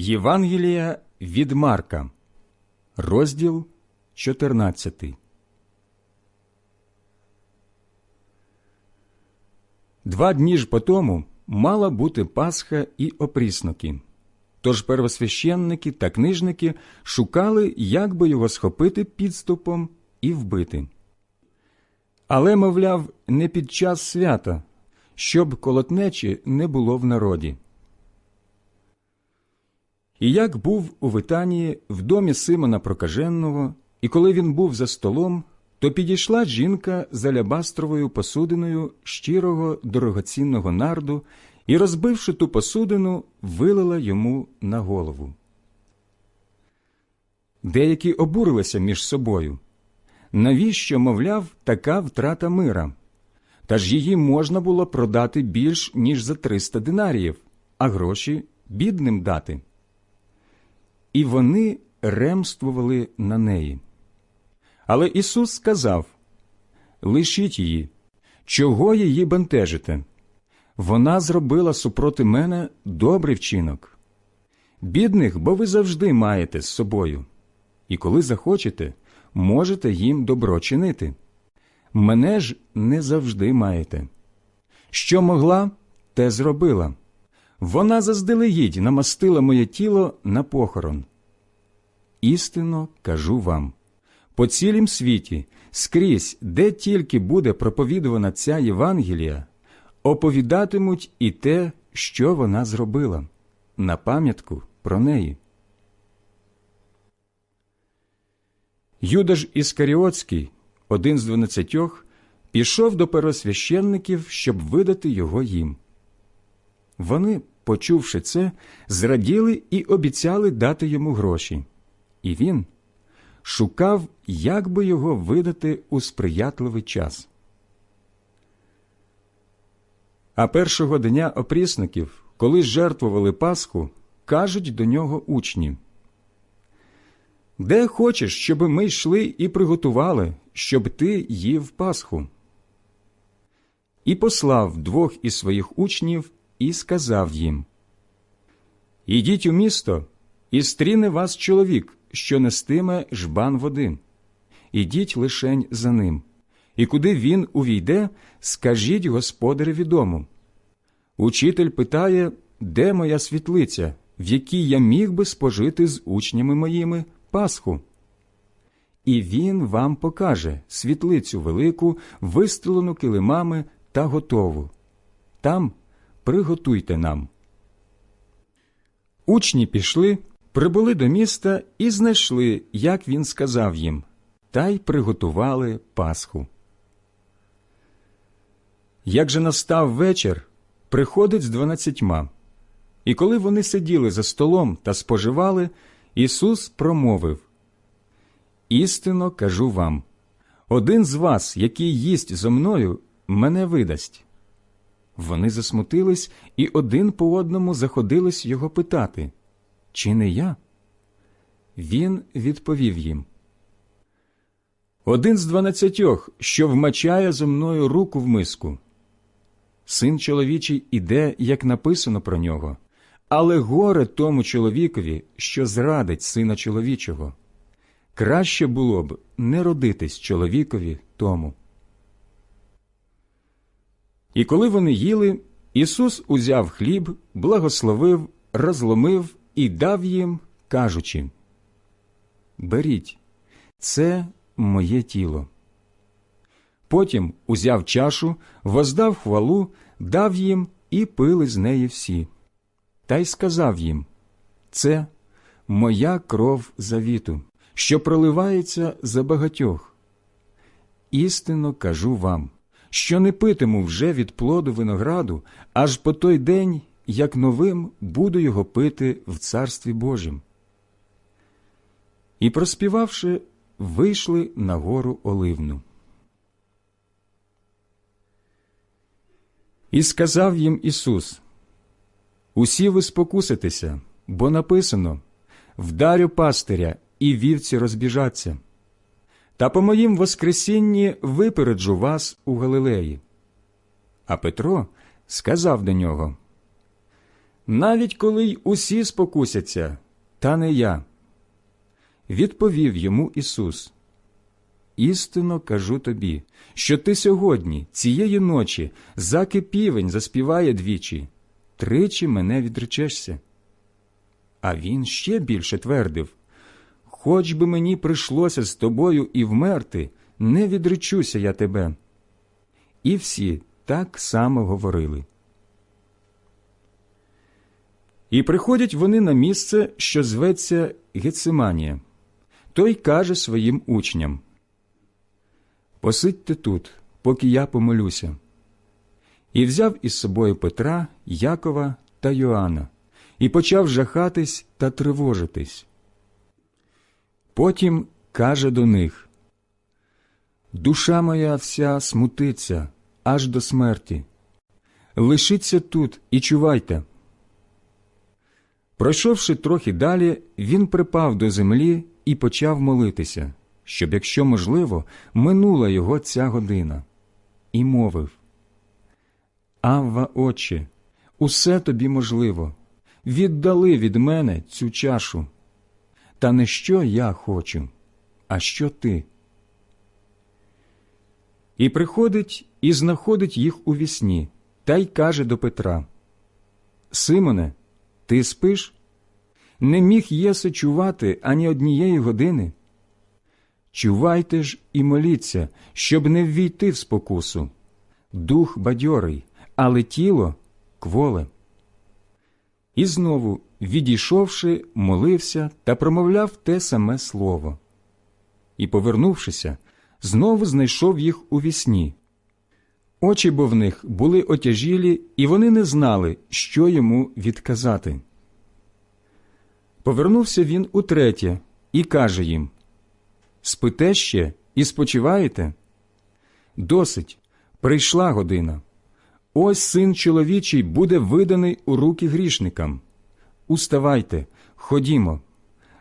Євангелія від Марка, розділ 14. Два дні ж потому мала бути Пасха і опрісноки. Тож первосвященники та книжники шукали, як би його схопити підступом і вбити. Але, мовляв, не під час свята, щоб колотнечі не було в народі. І як був у Витанії в домі Симона Прокаженого, і коли він був за столом, то підійшла жінка з алябастровою посудиною щирого дорогоцінного нарду і, розбивши ту посудину, вилила йому на голову. Деякі обурилися між собою. Навіщо, мовляв, така втрата мира? Та ж її можна було продати більш, ніж за триста динаріїв, а гроші бідним дати. І вони ремствували на неї. Але Ісус сказав Лишіть її, чого її бентежите? Вона зробила супроти мене добрий вчинок. Бідних, бо ви завжди маєте з собою, і коли захочете, можете їм добро чинити. Мене ж не завжди маєте. Що могла, те зробила. Вона заздалегідь намастила моє тіло на похорон. Істинно кажу вам по цілім світі, скрізь, де тільки буде проповідувана ця Євангелія, оповідатимуть і те, що вона зробила, на пам'ятку про неї. Юда ж Іскаріотський, один з дванадцятьох, пішов до первосвященників, щоб видати його їм. Вони, почувши це, зраділи і обіцяли дати йому гроші. І він шукав, як би його видати у сприятливий час. А першого дня опрісників, коли жертвували Пасху, кажуть до нього учні Де хочеш, щоб ми йшли і приготували, щоб ти їв Пасху? І послав двох із своїх учнів і сказав їм Ідіть у місто, і стріне вас чоловік, що нестиме жбан води. Ідіть лишень за ним, і куди він увійде, скажіть господареві дому. Учитель питає, де моя світлиця, в якій я міг би спожити з учнями моїми Пасху. І він вам покаже світлицю велику, вистелену килимами та готову. Там приготуйте нам. Учні пішли, прибули до міста і знайшли, як він сказав їм, та й приготували Пасху. Як же настав вечір, приходить з дванадцятьма. І коли вони сиділи за столом та споживали, Ісус промовив Істинно кажу вам один з вас, який їсть зо мною, мене видасть. Вони засмутились і один по одному заходились його питати Чи не я? Він відповів їм Один з дванадцятьох, що вмачає зо мною руку в миску. Син чоловічий іде, як написано про нього, але горе тому чоловікові, що зрадить сина чоловічого. Краще було б не родитись чоловікові тому. І коли вони їли, Ісус узяв хліб, благословив, розломив і дав їм, кажучи Беріть, це моє тіло. Потім узяв чашу, воздав хвалу, дав їм і пили з неї всі. Та й сказав їм Це моя кров завіту, що проливається за багатьох. Істинно кажу вам, що не питиму вже від плоду винограду, аж по той день, як новим буду його пити в Царстві Божім. І, проспівавши, вийшли на гору Оливну. І сказав їм Ісус Усі ви спокуситеся, бо написано Вдарю пастиря, і вівці розбіжаться. Та по моїм Воскресінні випереджу вас у Галилеї. А Петро сказав до нього навіть коли й усі спокусяться, та не я. Відповів йому Ісус. Істинно кажу тобі, що ти сьогодні, цієї ночі, заки півень заспіває двічі, тричі мене відречешся. А він ще більше твердив Хоч би мені прийшлося з тобою і вмерти, не відречуся я тебе. І всі так само говорили. І приходять вони на місце, що зветься Гециманія. Той каже своїм учням Посидьте тут, поки я помолюся. І взяв із собою Петра, Якова та Йоанна, і почав жахатись та тривожитись. Потім каже до них Душа моя вся смутиться аж до смерті. Лишіться тут і чувайте. Пройшовши трохи далі, він припав до землі і почав молитися, щоб, якщо можливо, минула його ця година, і мовив Авва, Отче, усе тобі можливо, віддали від мене цю чашу. Та не що я хочу, а що ти. І приходить і знаходить їх у вісні, та й каже до Петра Симоне, ти спиш? Не міг єси чувати ані однієї години? Чувайте ж і моліться, щоб не ввійти в спокусу. Дух бадьорий, але тіло кволе. І знову, відійшовши, молився та промовляв те саме слово. І, повернувшися, знову знайшов їх у вісні. Очі бо в них були отяжілі, і вони не знали, що йому відказати. Повернувся він утретє і каже їм Спите ще і спочиваєте? Досить, прийшла година. Ось син чоловічий буде виданий у руки грішникам. Уставайте, ходімо.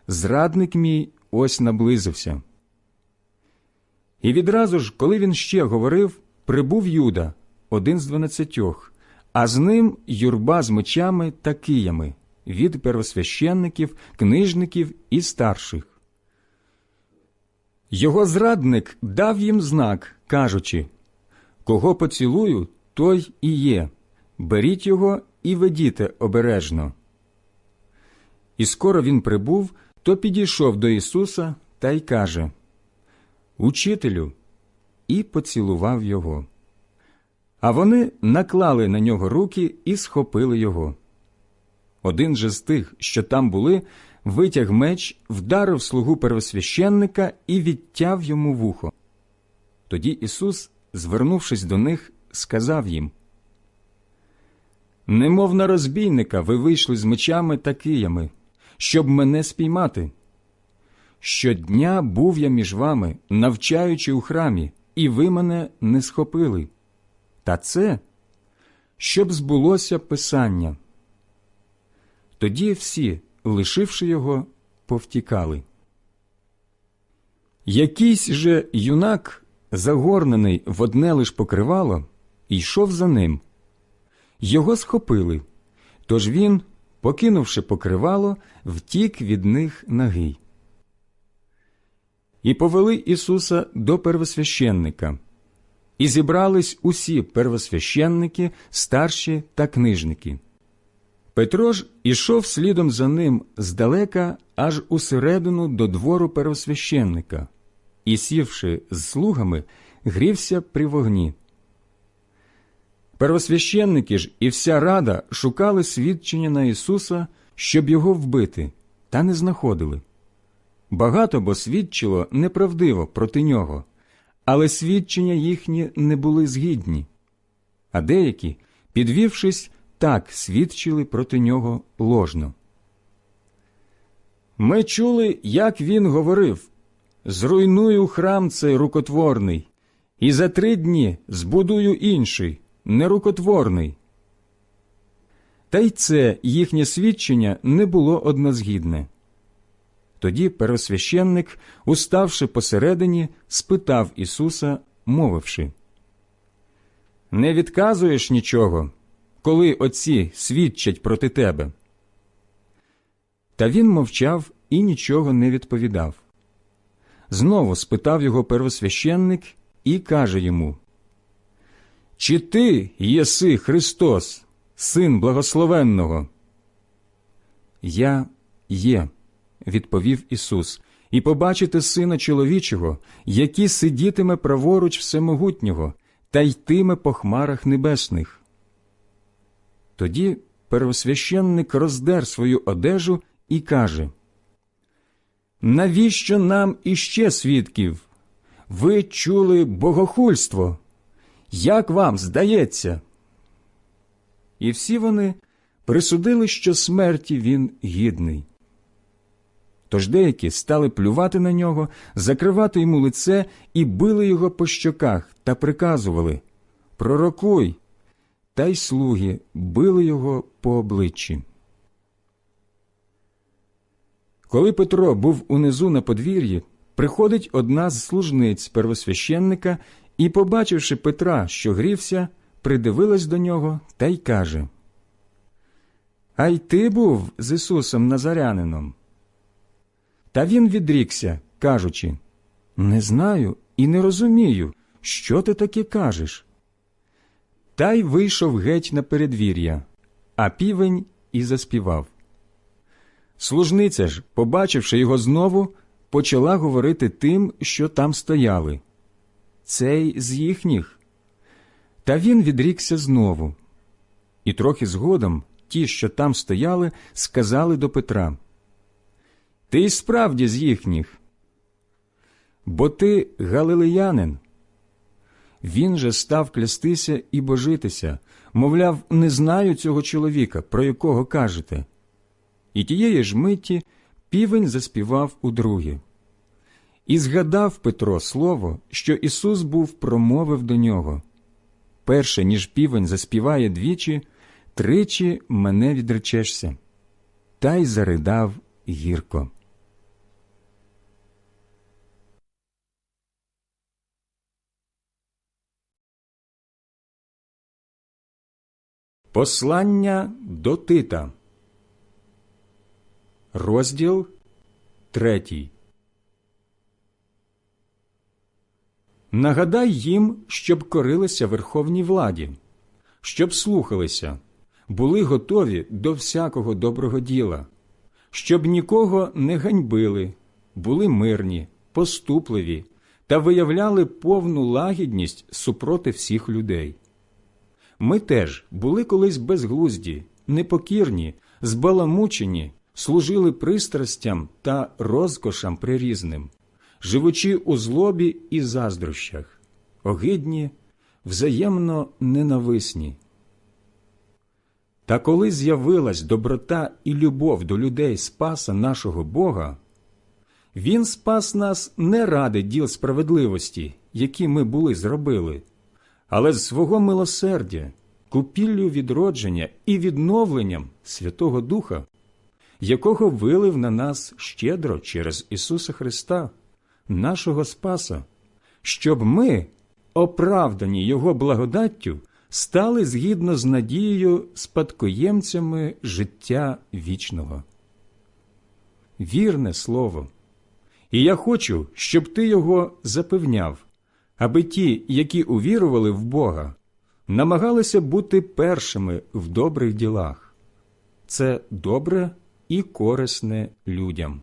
Зрадник мій ось наблизився. І відразу ж, коли він ще говорив, прибув Юда, один з дванадцятьох, а з ним юрба з мечами та киями від первосвященників, книжників і старших. Його зрадник дав їм знак, кажучи Кого поцілую, той і є. Беріть його і ведіте обережно. І скоро він прибув, то підійшов до Ісуса та й каже Учителю, і поцілував його. А вони наклали на нього руки і схопили його. Один же з тих, що там були, витяг меч, вдарив слугу первосвященника і відтяв йому вухо. Тоді Ісус, звернувшись до них, сказав їм Немов на розбійника ви вийшли з мечами та киями, щоб мене спіймати. Щодня був я між вами, навчаючи у храмі, і ви мене не схопили. Та це, щоб збулося Писання. Тоді всі, лишивши його, повтікали. Якийсь же юнак, загорнений в одне лиш покривало, йшов за ним. Його схопили, тож він, покинувши покривало, втік від них нагий. І повели Ісуса до первосвященника. І зібрались усі первосвященники, старші та книжники. Петро ж ішов слідом за ним здалека аж усередину до двору первосвященника і, сівши з слугами, грівся при вогні. Первосвященники ж і вся рада шукали свідчення на Ісуса, щоб його вбити, та не знаходили. Багато бо свідчило неправдиво проти нього, але свідчення їхні не були згідні. А деякі, підвівшись, так свідчили проти нього ложно. Ми чули, як він говорив Зруйную храм цей рукотворний, і за три дні збудую інший, нерукотворний. Та й це їхнє свідчення не було однозгідне. Тоді первосвященник, уставши посередині, спитав Ісуса, мовивши Не відказуєш нічого, коли отці свідчать проти тебе? Та він мовчав і нічого не відповідав. Знову спитав його первосвященник і каже йому Чи ти єси Христос, Син благословенного? Я є, відповів Ісус, і побачите Сина чоловічого, який сидітиме праворуч Всемогутнього та йтиме по хмарах небесних. Тоді первосвященник роздер свою одежу і каже Навіщо нам іще свідків? Ви чули богохульство? Як вам здається? І всі вони присудили, що смерті він гідний. Тож деякі стали плювати на нього, закривати йому лице і били його по щоках та приказували Пророкуй. Та й слуги били його по обличчі. Коли Петро був унизу на подвір'ї, приходить одна з служниць первосвященника і, побачивши Петра, що грівся, придивилась до нього та й каже А й ти був з Ісусом Назарянином. Та він відрікся, кажучи Не знаю і не розумію, що ти таке кажеш. Та й вийшов геть на передвір'я, а півень і заспівав. Служниця ж, побачивши його знову, почала говорити тим, що там стояли. Цей з їхніх. Та він відрікся знову. І трохи згодом ті, що там стояли, сказали до Петра Ти й справді з їхніх. Бо ти галилеянин. Він же став клястися і божитися, мовляв, не знаю цього чоловіка, про якого кажете. І тієї ж миті півень заспівав удруге. І згадав Петро слово, що Ісус був промовив до нього перше, ніж півень заспіває двічі, тричі мене відречешся, та й заридав гірко. Послання до Тита Розділ третій. Нагадай їм, щоб корилися верховній владі, щоб слухалися, були готові до всякого доброго діла, щоб нікого не ганьбили, були мирні, поступливі та виявляли повну лагідність супроти всіх людей. Ми теж були колись безглузді, непокірні, збаламучені, служили пристрастям та розкошам прирізним, живучи у злобі і заздрощах, огидні, взаємно ненависні. Та коли з'явилась доброта і любов до людей Спаса нашого Бога, Він спас нас не ради діл справедливості, які ми були зробили але з свого милосердя, купіллю відродження і відновленням Святого Духа, якого вилив на нас щедро через Ісуса Христа, нашого Спаса, щоб ми, оправдані Його благодаттю, стали згідно з надією спадкоємцями життя вічного. Вірне слово, і я хочу, щоб ти його запевняв аби ті, які увірували в Бога, намагалися бути першими в добрих ділах. Це добре і корисне людям.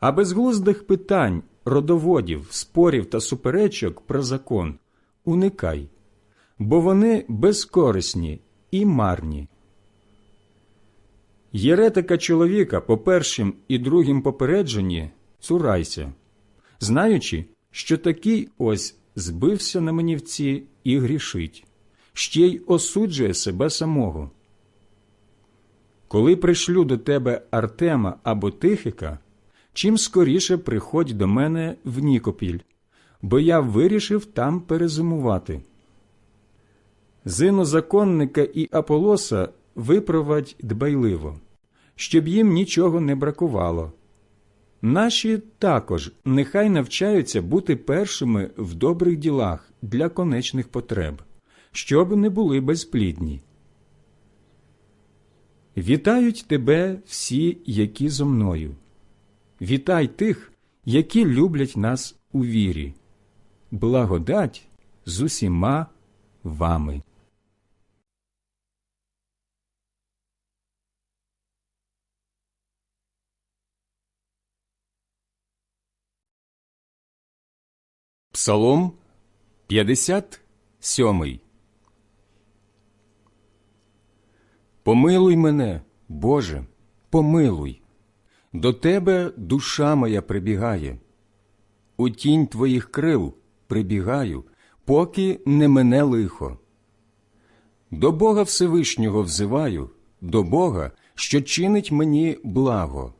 А безглуздих питань, родоводів, спорів та суперечок про закон уникай, бо вони безкорисні і марні. Єретика чоловіка по першим і другим попередженні цурайся, знаючи, що такий ось збився на манівці і грішить, ще й осуджує себе самого. Коли пришлю до тебе Артема або Тихика, чим скоріше приходь до мене в Нікопіль, бо я вирішив там перезимувати. Зину законника і Аполоса випровадь дбайливо, щоб їм нічого не бракувало. Наші також нехай навчаються бути першими в добрих ділах для конечних потреб, щоб не були безплідні, Вітають тебе всі, які зо мною. Вітай тих, які люблять нас у вірі. Благодать з усіма вами. Псалом 57 Помилуй мене, Боже, помилуй, до Тебе душа моя прибігає. У тінь Твоїх крил прибігаю, поки не мене лихо. До Бога Всевишнього взиваю, до Бога, що чинить мені благо.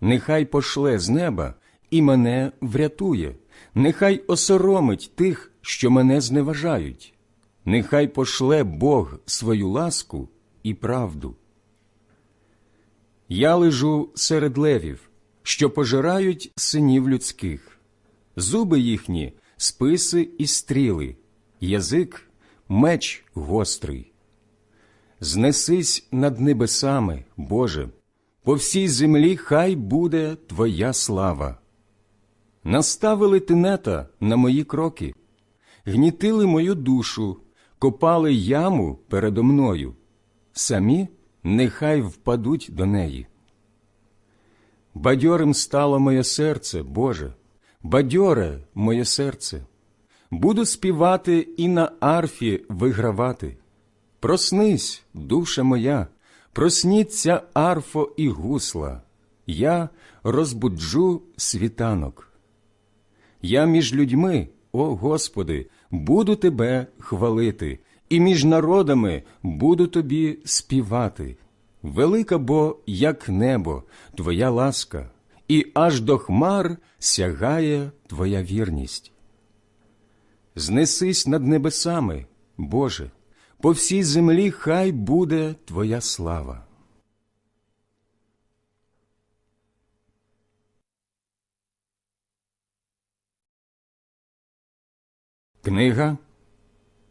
Нехай пошле з неба і мене врятує, нехай осоромить тих, що мене зневажають, нехай пошле Бог свою ласку і правду. Я лежу серед левів, що пожирають синів людських, зуби їхні списи і стріли, язик меч гострий. Знесись над небесами, Боже, по всій землі хай буде Твоя слава. Наставили тинета на мої кроки, гнітили мою душу, копали яму передо мною, самі нехай впадуть до неї. Бадьорим стало моє серце, Боже, бадьоре моє серце, буду співати і на арфі вигравати. Проснись, душа моя, просніться арфо і гусла, я розбуджу світанок. Я між людьми, о Господи, буду Тебе хвалити, і між народами буду Тобі співати. Велика бо, як небо, Твоя ласка, і аж до хмар сягає Твоя вірність. Знесись над небесами, Боже, по всій землі хай буде Твоя слава. Книга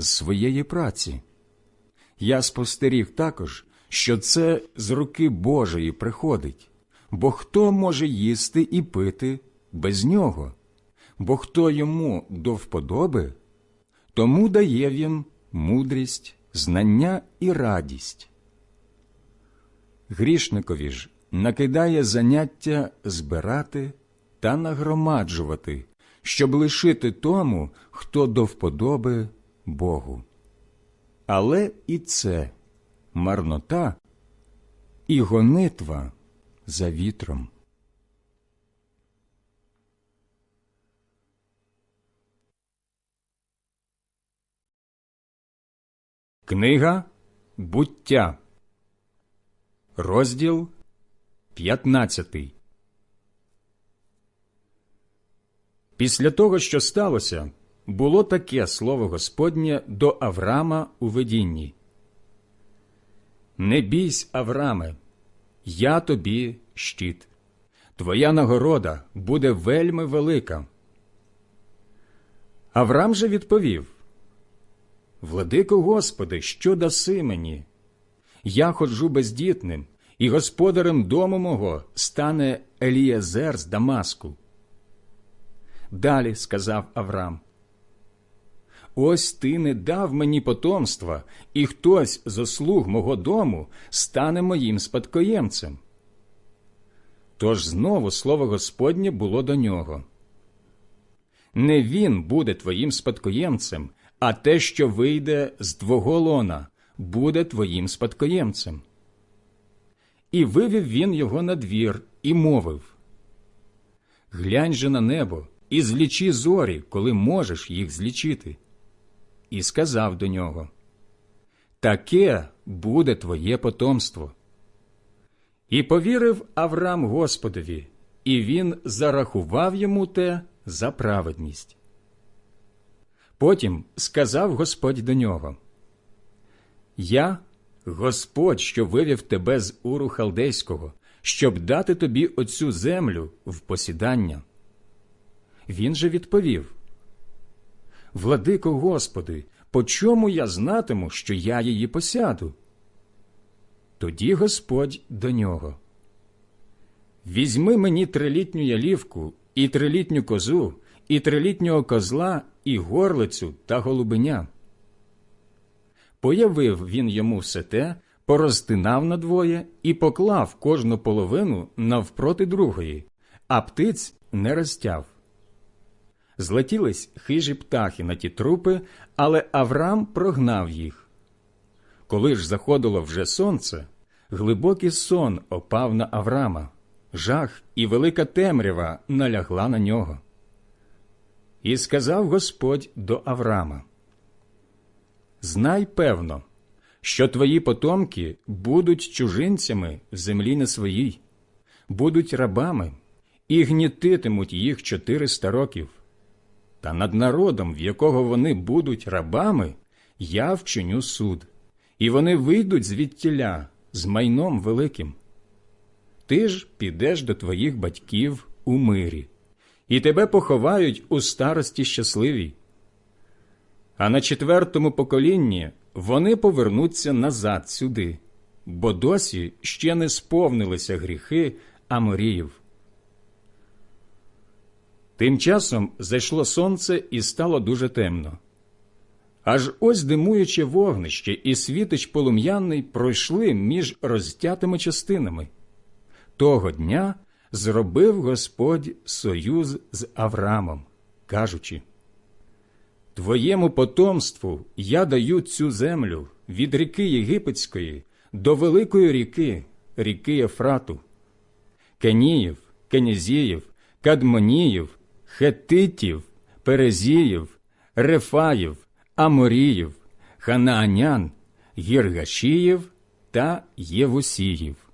з своєї праці. Я спостеріг також, що це з руки Божої приходить, бо хто може їсти і пити без нього, бо хто йому до вподоби, тому дає він мудрість, знання і радість. Грішникові ж накидає заняття збирати та нагромаджувати, щоб лишити тому, хто до вподоби Богу. Але і це марнота і гонитва за вітром. Книга буття, розділ 15 Після того, що сталося, було таке слово Господнє до Авраама у видінні. Не бійсь, Авраме, я тобі щит. Твоя нагорода буде вельми велика. Авраам же відповів Владико Господи, що даси мені? Я ходжу бездітним, і господарем дому мого стане Елієзер з Дамаску. Далі сказав Авраам, Ось ти не дав мені потомства, і хтось з ослуг мого дому стане моїм спадкоємцем. Тож знову слово Господнє було до нього. Не він буде твоїм спадкоємцем, а те, що вийде з твого лона, буде твоїм спадкоємцем. І вивів він його на двір і мовив Глянь же на небо і злічи зорі, коли можеш їх злічити. І сказав до нього Таке буде твоє потомство. І повірив Авраам Господові, і він зарахував йому те за праведність. Потім сказав Господь до нього Я, Господь, що вивів тебе з уру халдейського, щоб дати тобі оцю землю в посідання. Він же відповів Владико Господи, по чому я знатиму, що я її посяду? Тоді Господь до нього. Візьми мені трилітню ялівку, і трилітню козу, і трилітнього козла, і горлицю та голубеня. Появив він йому все те, порозтинав надвоє і поклав кожну половину навпроти другої, а птиць не розтяв. Злетілись хижі птахи на ті трупи, але Авраам прогнав їх. Коли ж заходило вже сонце, глибокий сон опав на Аврама, жах і велика темрява налягла на нього. І сказав Господь до Авраама: Знай певно, що твої потомки будуть чужинцями в землі не своїй, будуть рабами і гнітитимуть їх чотириста років. Та над народом, в якого вони будуть рабами, я вчиню суд, і вони вийдуть звідтіля з майном великим. Ти ж підеш до твоїх батьків у мирі, і тебе поховають у старості щасливій. А на четвертому поколінні вони повернуться назад сюди, бо досі ще не сповнилися гріхи Аморіїв. Тим часом зайшло сонце і стало дуже темно. Аж ось димуюче вогнище і світич полум'яний пройшли між розтятими частинами. Того дня зробив Господь союз з Авраамом, кажучи Твоєму потомству я даю цю землю від ріки Єгипетської до великої ріки, ріки Ефрату, Кеніїв, Кенізіїв, Кадмоніїв, Хетитів, Перезіїв, Рефаїв, Аморіїв, Ханаанян, Гіргашіїв та Євусіїв.